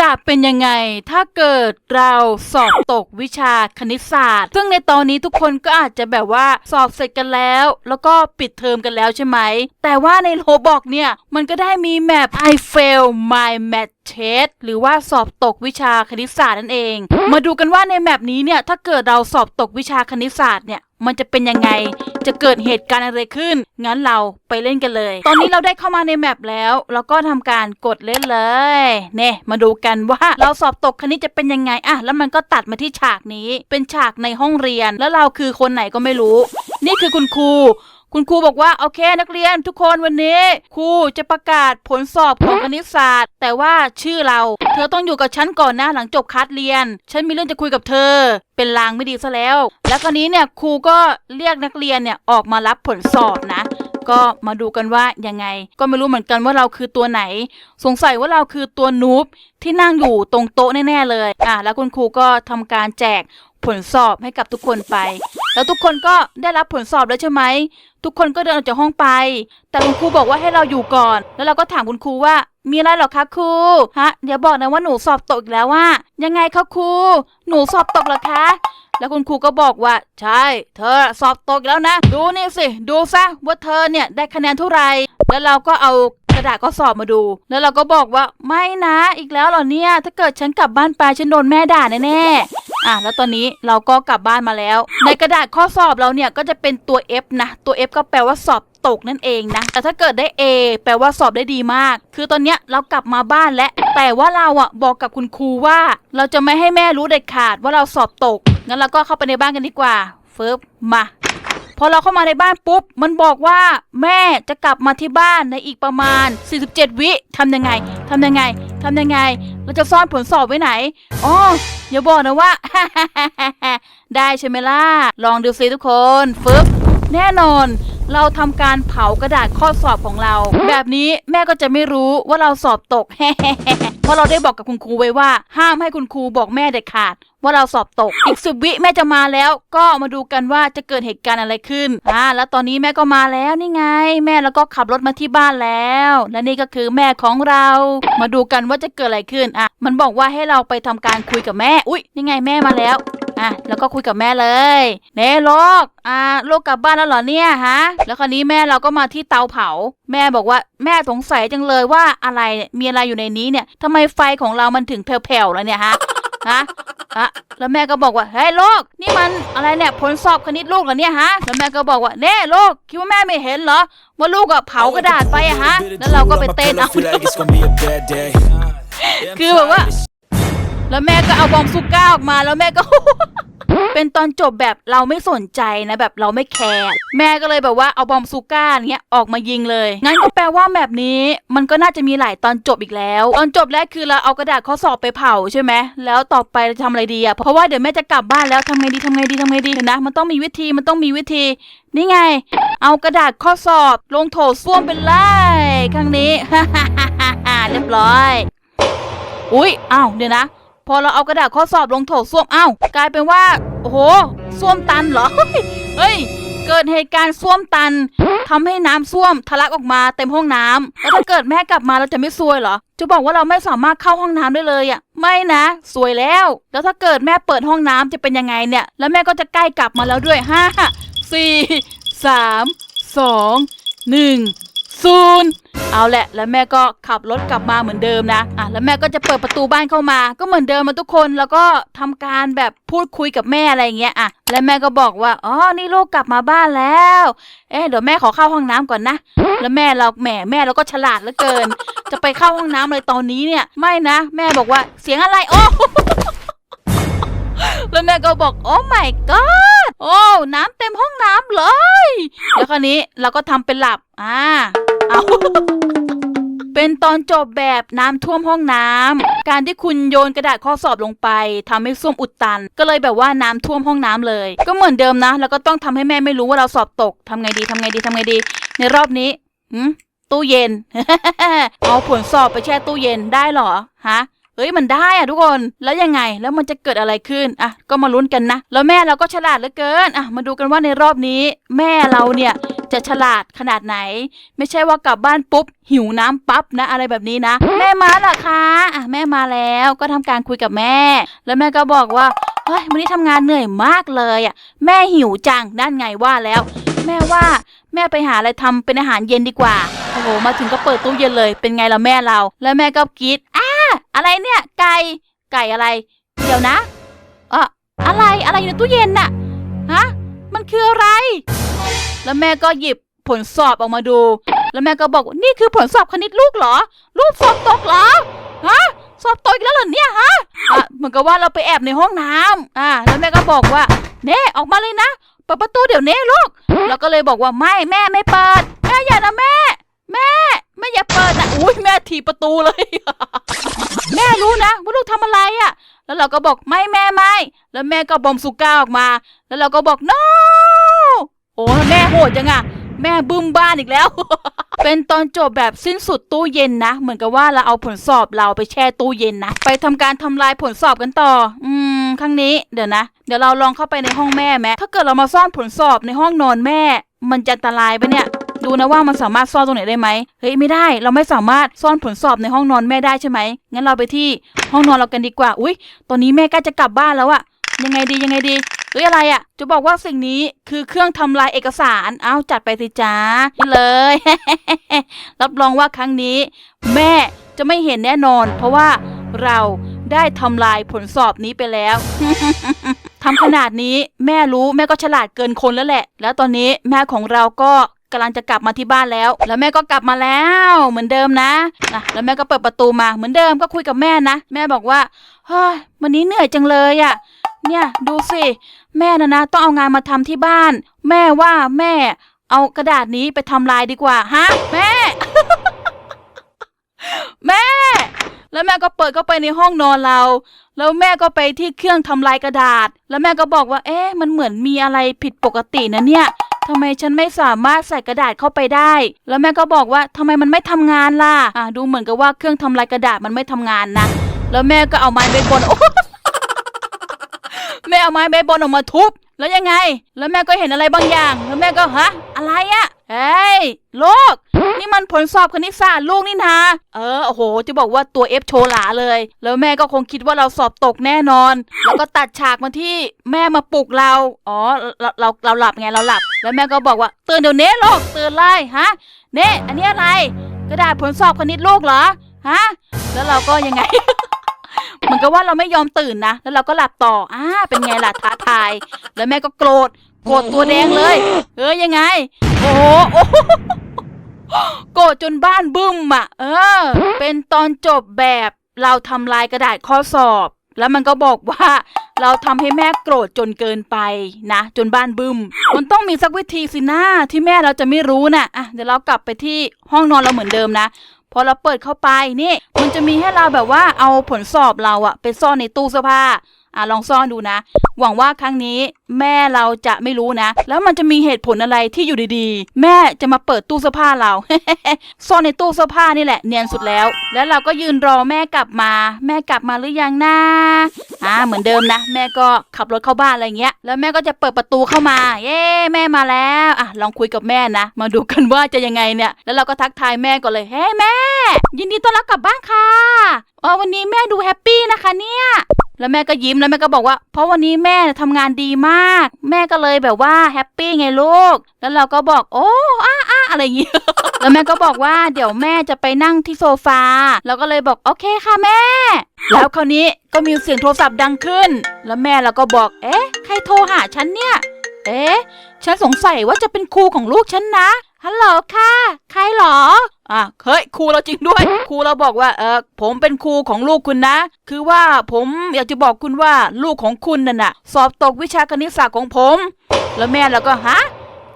จะเป็นยังไงถ้าเกิดเราสอบตกวิชาคณิตศาสตร์ ซึ่งในตอนนี้ทุกคนก็อาจจะแบบว่าสอบเสร็จกันแล้ว แล้วก็ปิดเทอมกันแล้วใช่ไหม แต่ว่าในโรบอกเนี่ยมันก็ได้มีแมป I fail my math test หรือว่าสอบตกวิชาคณิตศาสตร์นั่นเอง มาดูกันว่าในแมปนี้เนี่ยถ้าเกิดเราสอบตกวิชาคณิตศาสตร์เนี่ย มันจะเป็นยังไง จะเกิดเหตุการณ์อะไรขึ้น งั้นเราไปเล่นกันเลย ตอนนี้เราได้เข้ามาในแมปแล้วแล้วก็ทำการกดเล่นเลย เน่มาดูกันว่าเราสอบตกคณิตจะเป็นยังไงอะแล้วมันก็ตัดมาที่ฉากนี้ เป็นฉากในห้องเรียน แล้วเราคือคนไหนก็ไม่รู้ นี่คือคุณครู คุณครูบอกว่าโอเคนักเรียนทุกคนวันนี้ ครูจะประกาศผลสอบของคณิตศาสตร์ แต่ว่าชื่อเรา เธอต้องอยู่กับฉันก่อนนะหลังจบคัดเรียน ฉันมีเรื่องจะคุยกับเธอ เป็นลางไม่ดีซะแล้ว แล้วคราวนี้เนี่ยครูก็เรียกนักเรียนเนี่ยออกมารับผลสอบนะก็มาดูกันว่ายังไง ก็ไม่รู้เหมือนกันว่าเราคือตัวไหน สงสัยว่าเราคือตัวนูบที่นั่งอยู่ตรงโต๊ะแน่ๆเลย อะแล้วคุณครูก็ทำการแจกผลสอบให้กับทุกคนไป แล้วทุกคนก็ได้รับผลสอบแล้วใช่ไหม ทุกคนก็เดินออกจากห้องไป แต่คุณครูบอกว่าให้เราอยู่ก่อน แล้วเราก็ถามคุณครูว่ามีอะไรหรอคะครูฮะเดี๋ยวบอกนะว่าหนูสอบตกอีกแล้วว่า ยังไงคะครู หนูสอบตกเหรอคะ แล้วคุณครูก็บอกว่า ใช่ เธอสอบตกอีกแล้วนะ ดูนี่สิ ดูซะว่าเธอเนี่ยได้คะแนนเท่าไหร่แล้วเราก็เอากระดาษข้อสอบมาดู แล้วเราก็บอกว่าไม่นะ อีกแล้วเหรอเนี่ย ถ้าเกิดฉันกลับบ้านไปฉันโดนแม่ด่าแน่ๆ อะแล้วตอนนี้เราก็กลับบ้านมาแล้ว ในกระดาษข้อสอบเราเนี่ยก็จะเป็นตัว F นะ ตัว F ก็แปลว่าสอบตกนั่นเองนะ แต่ถ้าเกิดได้ A แปลว่าสอบได้ดีมาก คือตอนเนี้ยเรากลับมาบ้านแล้วแต่ว่าเราอะบอกกับคุณครูว่า เราจะไม่ให้แม่รู้เด็ดขาดว่าเราสอบตก งั้นเราก็เข้าไปในบ้านกันดีกว่า เฟิบมาพอเราเข้ามาในบ้านปุ๊บ มันบอกว่าแม่จะกลับมาที่บ้านในอีกประมาณ 47 วิทำยังไงทำยังไงทำยังไง เราจะซ่อนผลสอบไว้ไหน อ๋อ อย่าบอกนะว่า ได้ใช่ไหมล่ะ ลองดูสิทุกคน ฟึบ แน่นอน เราทำการเผากระดาษข้อสอบของเรา แบบนี้แม่ก็จะไม่รู้ว่าเราสอบตก เพราะเราได้บอกกับคุณครูไว้ว่า ห้ามให้คุณครูบอกแม่เด็ดขาด ว่าเราสอบตก อีกสิบวิแม่จะมาแล้ว ก็มาดูกันว่าจะเกิดเหตุการณ์อะไรขึ้นอ่าแล้วตอนนี้แม่ก็มาแล้วนี่ไง แม่แล้วก็ขับรถมาที่บ้านแล้ว และนี่ก็คือแม่ของเรา มาดูกันว่าจะเกิดอะไรขึ้นอะมันบอกว่าให้เราไปทำการคุยกับแม่ อุ๊ยนี่ไงแม่มาแล้ว อะแล้วก็คุยกับแม่เลยเน่ลูกอ่าลูกกลับบ้านแล้วเหรอเนี่ยฮะ แล้วคราวนี้แม่เราก็มาที่เตาเผา แม่บอกว่าแม่สงสัยจังเลยว่าอะไรเนี่ยมีอะไรอยู่ในนี้เนี่ยทำไมไฟของเรามันถึงแผ่วๆแล้วเนี่ยฮะฮะฮะแล้วแม่ก็บอกว่าเฮ้ยลูกนี่มันอะไรเนี่ยผลสอบคณิตลูกเหรอเนี่ยฮะแล้วแม่ก็บอกว่าเน่ลูกคิดว่าแม่ไม่เห็นเหรอว่าลูกอะเผากระดาษไปอะฮะแล้วเราก็ไปเต้นเอาคือแบบว่า แล้วแม่ก็เอาบอมซูก้าออกมาแล้วแม่ก็ เป็นตอนจบแบบเราไม่สนใจนะแบบเราไม่แคร์แม่ก็เลยแบบว่าเอาบอมซูก้าเนี้ยออกมายิงเลย งั้นก็แปลว่าแบบนี้มันก็น่าจะมีหลายตอนจบอีกแล้ว ตอนจบแรกคือเราเอากระดาษข้อสอบไปเผาใช่ไหมแล้วต่อไปเราจะทำอะไรดีอะเพราะว่าเดี๋ยวแม่จะกลับบ้านแล้วทำไงดีทำไงดีทำไงดีเห็นนะ มันต้องมีวิธีมันต้องมีวิธี นี่ไง เอากระดาษข้อสอบลงโถส้วมเป็นไล่ครั้งนี้ เรียบร้อย อุ้ยอ้าวเดี๋ยวนะ พอเราเอากระดาษข้อสอบลงโถส้วมอ้าวกลายเป็นว่า โอ้โหส้วมตันเหรอ เฮ้ย เกิดเหตุการณ์ส้วมตันทำให้น้ำส้วมทะลักออกมาเต็มห้องน้ำแล้วถ้าเกิดแม่กลับมาเราจะไม่ซวยเหรอ จะบอกว่าเราไม่สามารถเข้าห้องน้ำได้เลยอะ ไม่นะซวยแล้ว แล้วถ้าเกิดแม่เปิดห้องน้ำจะเป็นยังไงเนี่ย แล้วแม่ก็จะใกล้กลับมาแล้วด้วยห้าสี่สามสองหนึ่ง ศูนเอาแหละแล้วแม่ก็ขับรถกลับมาเหมือนเดิมนะอะแล้วแม่ก็จะเปิดประตูบ้านเข้ามา ก็เหมือนเดิมมาทุกคนแล้วก็ทำการแบบพูดคุยกับแม่อะไรเงี้ยอะแล้วแม่ก็บอกว่าอ๋อนี่ลูกกลับมาบ้านแล้ว เอ๊ะเดี๋ยวแม่ขอเข้าห้องน้ำก่อนนะ แล้วแม่เราแหมแม่เราก็ฉลาดเหลือเกิน จะไปเข้าห้องน้ำเลยตอนนี้เนี่ยไม่นะแม่บอกว่าเสียงอะไรโอ้แล้วแม่ก็บอกโอ้ my god โอ้ น้ำเต็มห้องน้ำเลย แล้วคราวนี้เราก็ทำเป็นหลับ อ่า เอาเป็นตอนจบแบบน้ำท่วมห้องน้ำการที่คุณโยนกระดาษข้อสอบลงไปทำให้ส้วมอุดตัน ก็เลยแบบว่าน้ำท่วมห้องน้ำเลย ก็เหมือนเดิมนะ แล้วก็ต้องทำให้แม่ไม่รู้ว่าเราสอบตกทำไงดีทำไงดีทำไงดี ในรอบนี้หืมตู้เย็น เอาผลสอบไปแช่ตู้เย็นได้เหรอ ฮะเอ้ย มันได้อะทุกคน แล้วยังไง แล้วมันจะเกิดอะไรขึ้น อะ ก็มาลุ้นกันนะ แล้วแม่เราก็ฉลาดเหลือเกิน อะ มาดูกันว่าในรอบนี้ แม่เราเนี่ย จะฉลาดขนาดไหน ไม่ใช่ว่ากลับบ้านปุ๊บ หิวน้ำปั๊บนะ อะไรแบบนี้นะ แม่มาเหรอคะอะแม่มาแล้วก็ทำการคุยกับแม่ แล้วแม่ก็บอกว่าเฮ้ยวันนี้ทำงานเหนื่อยมากเลยอะแม่หิวจังนั่นไงว่าแล้ว แม่ว่าแม่ไปหาอะไรทำเป็นอาหารเย็นดีกว่าโอ้โหมาถึงก็เปิดตู้เย็นเลย เป็นไงล่ะแม่เรา แล้วแม่ก็กรีดอ้าอะไรเนี่ยไก่ไก่อะไร เดี๋ยวนะเอออะไรอะไรอยู่ในตู้เย็นน่ะฮะมันคืออะไร แล้วแม่ก็หยิบผลสอบออกมาดู แล้วแม่ก็บอกนี่คือผลสอบคณิตลูกเหรอ ลูกสอบตกเหรอ ฮะ สอบตกอีกแล้วเหรอเนี่ยฮะอะเหมือนกับว่าเราไปแอบในห้องน้ำอ่า แล้วแม่ก็บอกว่า เน่ออกมาเลยนะ เปิดประตูเดี๋ยวเน่ลูกแล้วก็เลยบอกว่าไม่แม่ไม่เปิด แม่อย่านะแม่ แม่ แม่อย่าเปิดนะอุ้ยแม่ถีประตูเลย แม่รู้นะว่าลูกทำอะไรอะ แล้วเราก็บอกไม่แม่ไม่ แล้วแม่ก็บอมสุก้าออกมา แล้วเราก็บอก no โอ้แม่โหดจังอะแม่บึ้มบ้านอีกแล้ว เป็นตอนจบแบบสิ้นสุดตู้เย็นนะ เหมือนกับว่าเราเอาผลสอบเราไปแช่ตู้เย็นนะ ไปทำการทำลายผลสอบกันต่อ อืมครั้งนี้เดี๋ยวนะ เดี๋ยวเราลองเข้าไปในห้องแม่ไหมถ้าเกิดเรามาซ่อนผลสอบในห้องนอนแม่ มันจะอันตรายปะเนี่ย ดูนะว่ามันสามารถซ่อนตรงไหนได้ไหมเฮ้ยไม่ได้ เราไม่สามารถซ่อนผลสอบในห้องนอนแม่ได้ใช่ไหมงั้นเราไปที่ห้องนอนเรากันดีกว่า อุ้ยตอนนี้แม่ใกล้จะกลับบ้านแล้วอะ ยังไงดียังไงดีเฮ้ยอะไรอะจะบอกว่าสิ่งนี้คือเครื่องทำลายเอกสาร เอาจัดไปสิจ้านี่เลย รับรองว่าครั้งนี้ แม่จะไม่เห็นแน่นอน เพราะว่าเราได้ทำลายผลสอบนี้ไปแล้ว ทำขนาดนี้แม่รู้แม่ก็ฉลาดเกินคนแล้วแหละ แล้วตอนนี้แม่ของเราก็กำลังจะกลับมาที่บ้านแล้ว แล้วแม่ก็กลับมาแล้ว เหมือนเดิมนะนะแล้วแม่ก็เปิดประตูมาเหมือนเดิมก็คุยกับแม่นะ แม่บอกว่าเฮ้ยวันนี้เหนื่อยจังเลยอะ่ะ เนี่ยดูสิ แม่นะนะต้องเอางานมาทำที่บ้าน แม่ว่าแม่ เอากระดาษนี้ไปทำลายดีกว่าฮะแม่ แม่ แล้วแม่ก็เปิดเข้าไปในห้องนอนเรา แล้วแม่ก็ไปที่เครื่องทำลายกระดาษ แล้วแม่ก็บอกว่า เอ๊ะมันเหมือนมีอะไรผิดปกตินะเนี่ยทำไมฉันไม่สามารถใส่กระดาษเข้าไปได้ แล้วแม่ก็บอกว่าทำไมมันไม่ทำงานล่ะอะดูเหมือนกับว่าเครื่องทำลายกระดาษมันไม่ทำงานนะแล้วแม่ก็เอาไม้เบสบอลโอ้ แม่เอาไม้เบสบอลออกมาทุบ แล้วยังไง แล้วแม่ก็เห็นอะไรบางอย่าง แล้วแม่ก็ฮะ อะไรอะเฮ้ยลูกนี่มันผลสอบคณิตศาสตร์ลูกนี่นาเออโอ้โห จะบอกว่าตัวเอฟโชว์หลาเลย แล้วแม่ก็คงคิดว่าเราสอบตกแน่นอน แล้วก็ตัดฉากมาที่แม่มาปลุกเรา อ๋อ เราเราเราหลับไงเราหลับ แล้วแม่ก็บอกว่าตื่นเดี๋ยวนี้ลูกตื่นเลยฮะเน่อันนี้อะไร กระดาษผลสอบคณิตลูกเหรอฮะแล้วเราก็ยังไง เหมือนกับว่าเราไม่ยอมตื่นนะ แล้วเราก็หลับต่ออ่าเป็นไงล่ะท้าทาย แล้วแม่ก็โกรธ โกรธตัวแดงเลย เออยังไง โอ้โหโอ้โหโกรธจนบ้านบึ้มอะ เออ เป็นตอนจบแบบเราทำลายกระดาษข้อสอบ แล้วมันก็บอกว่าเราทำให้แม่โกรธจนเกินไปนะ จนบ้านบึ้ม มันต้องมีสักวิธีสินะที่แม่เราจะไม่รู้นะอะเดี๋ยวเรากลับไปที่ห้องนอนเราเหมือนเดิมนะ อเราเปิดเข้าไปนี่ มันจะมีให้เราแบบว่าเอาผลสอบเราอะไปซ่อนในตู้เสื้อผ้าอะลองซ่อนดูนะ หวังว่าครั้งนี้แม่เราจะไม่รู้นะ แล้วมันจะมีเหตุผลอะไรที่อยู่ดีๆ แม่จะมาเปิดตู้เสื้อผ้าเรา ซ่อนในตู้เสื้อผ้านี่แหละเนียนสุดแล้ว แล้วเราก็ยืนรอแม่กลับมา แม่กลับมาหรือยังนะอ่าเหมือนเดิมนะ แม่ก็ขับรถเข้าบ้านอะไรเงี้ย แล้วแม่ก็จะเปิดประตูเข้ามา เย้แม่มาแล้วอะลองคุยกับแม่นะ มาดูกันว่าจะยังไงเนี่ย แล้วเราก็ทักทายแม่ก่อนเลยเฮ้แม่ ยินดีต้อนรับกลับบ้านค่ะเออวันนี้แม่ดูแฮปปี้นะคะเนี่ยแล้วแม่ก็ยิ้มแล้วแม่ก็บอกว่า เพราะวันนี้แม่ทำงานดีมากแม่ก็เลยแบบว่าแฮปปี้ไงลูก แล้วเราก็บอกโอ้อ้าอ้าอะไรอย่างเงี้ยแล้วแม่ก็บอกว่าเดี๋ยวแม่จะไปนั่งที่โซฟาเราก็เลยบอกโอเคค่ะแม่ แล้วคราวนี้ก็มีเสียงโทรศัพท์ดังขึ้น แล้วแม่เราก็บอกเอ๊ะ ใครโทรหาฉันเนี่ย เอ๊ะ ฉันสงสัยว่าจะเป็นครูของลูกฉันนะ ฮัลโหลค่ะ ใครหรอ อะเฮ้ยครูเราจริงด้วย ครูเราบอกว่าเออผมเป็นครูของลูกคุณนะ คือว่าผมอยากจะบอกคุณว่าลูกของคุณน่ะนะสอบตกวิชาคณิตศาสตร์ของผม แล้วแม่เราก็ฮะ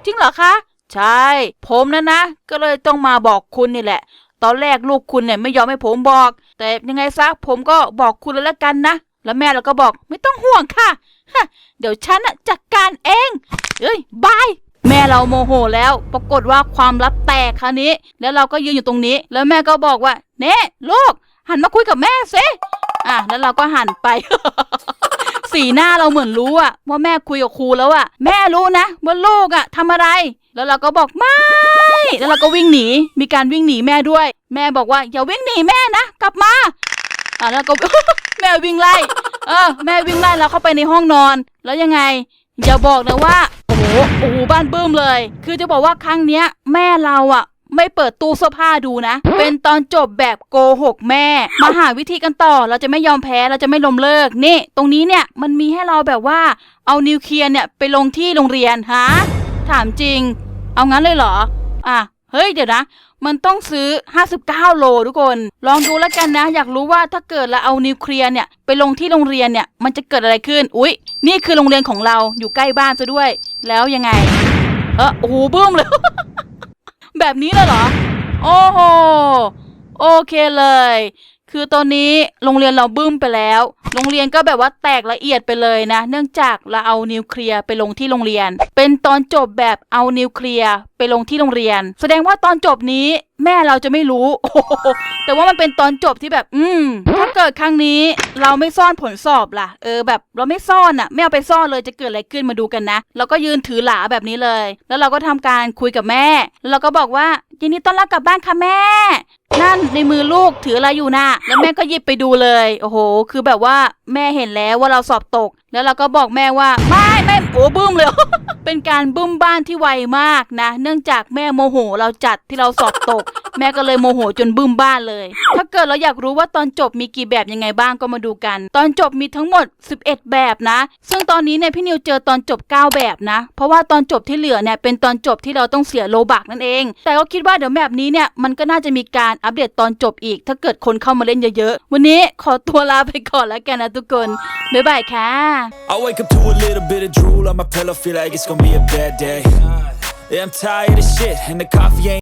จริงเหรอคะใช่ ผมนะนะ ก็เลยต้องมาบอกคุณนี่แหละ ตอนแรกลูกคุณเนี่ยไม่ยอมให้ผมบอก แต่ยังไงซะผมก็บอกคุณเลยละกันนะ แล้วแม่เราก็บอกไม่ต้องห่วงค่ะ เดี๋ยวฉันน่ะจัดการเอง เอ้ยบาย แม่เราโมโหแล้ว ปรากฏว่าความลับแตกคราวนี้ แล้วเราก็ยืนอยู่ตรงนี้ แล้วแม่ก็บอกว่า เน่ลูก หันมาคุยกับแม่สิอะแล้วเราก็หันไป สีหน้าเราเหมือนรู้อะว่าแม่คุยกับครูแล้วอะแม่รู้นะว่าลูกอะทำอะไร แล้วเราก็บอกไม่แล้วเราก็วิ่งหนี มีการวิ่งหนีแม่ด้วย แม่บอกว่าอย่าวิ่งหนีแม่นะกลับมาอะแล้วก็แม่วิ่งไล่เออแม่วิ่งไล่เราเข้าไปในห้องนอน แล้วยังไง อย่าบอกนะว่า โอ้โหโอ้โหบ้านบึ้มเลย คือจะบอกว่าครั้งเนี้ย แม่เราอะไม่เปิดตู้เสื้อผ้าดูนะ เป็นตอนจบแบบโกหกแม่ มาหาวิธีกันต่อ เราจะไม่ยอมแพ้ เราจะไม่ล้มเลิก นี่ ตรงนี้เนี่ย มันมีให้เราแบบว่า เอานิวเคลียร์เนี่ยไปลงที่โรงเรียนฮะ ถามจริง เอางั้นเลยเหรอ อะ เฮ้ย เดี๋ยวนะ มันต้องซื้อ 59 โลทุกคน ลองดูแล้วกันนะ อยากรู้ว่าถ้าเกิดเราเอานิวเคลียร์เนี่ยไปลงที่โรงเรียนเนี่ย มันจะเกิดอะไรขึ้น อุ๊ย นี่คือโรงเรียนของเราอยู่ใกล้บ้านซะด้วย แล้วยังไง เออโอ้โหบึ้มเลย แบบนี้เลยเหรอ โอ้โห โอเคเลย คือตอนนี้โรงเรียนเราบึ้มไปแล้ว โรงเรียนก็แบบว่าแตกละเอียดไปเลยนะ เนื่องจากเราเอานิวเคลียร์ไปลงที่โรงเรียน เป็นตอนจบแบบเอานิวเคลียร์ไปลงที่โรงเรียน แสดงว่าตอนจบนี้ แม่เราจะไม่รู้ แต่ว่ามันเป็นตอนจบที่แบบ อืม ถ้าเกิดครั้งนี้เราไม่ซ่อนผลสอบล่ะ เออแบบเราไม่ซ่อนอะไม่เอาไปซ่อนเลยจะเกิดอะไรขึ้นมาดูกันนะ เราก็ยืนถือหลาแบบนี้เลย แล้วเราก็ทำการคุยกับแม่ แล้วเราก็บอกว่ายินดีต้อนรับกลับบ้านค่ะแม่ นั่นในมือลูกถืออะไรอยู่น่ะ แล้วแม่ก็หยิบไปดูเลย โอ้โห คือแบบว่าแม่เห็นแล้วว่าเราสอบตก แล้วเราก็บอกแม่ว่าไม่ไม่โอ้บึ้มเลย เป็นการบึ้มบ้านที่ไวมากนะ เนื่องจากแม่โมโหเราจัดที่เราสอบตกแม่ก็เลยโมโหจนบึ้มบ้านเลย ถ้าเกิดเราอยากรู้ว่าตอนจบมีกี่แบบยังไงบ้างก็มาดูกัน ตอนจบมีทั้งหมด 11 แบบนะ ซึ่งตอนนี้เนี่ยพี่นิวเจอตอนจบ 9 แบบนะ เพราะว่าตอนจบที่เหลือเนี่ยเป็นตอนจบที่เราต้องเสียโลบักนั่นเอง แต่ก็คิดว่าเดี๋ยวแบบนี้เนี่ยมันก็น่าจะมีการอัปเดตตอนจบอีก ถ้าเกิดคนเข้ามาเล่นเยอะๆ วันนี้ขอตัวลาไปก่อนแล้วกันนะทุกคน บ๊ายบายค่ะ I wake up to a little bit of drool on my pillow, feel like it's gonna be a bad day. Yeah, I'm tired of shit, and the coffee ain't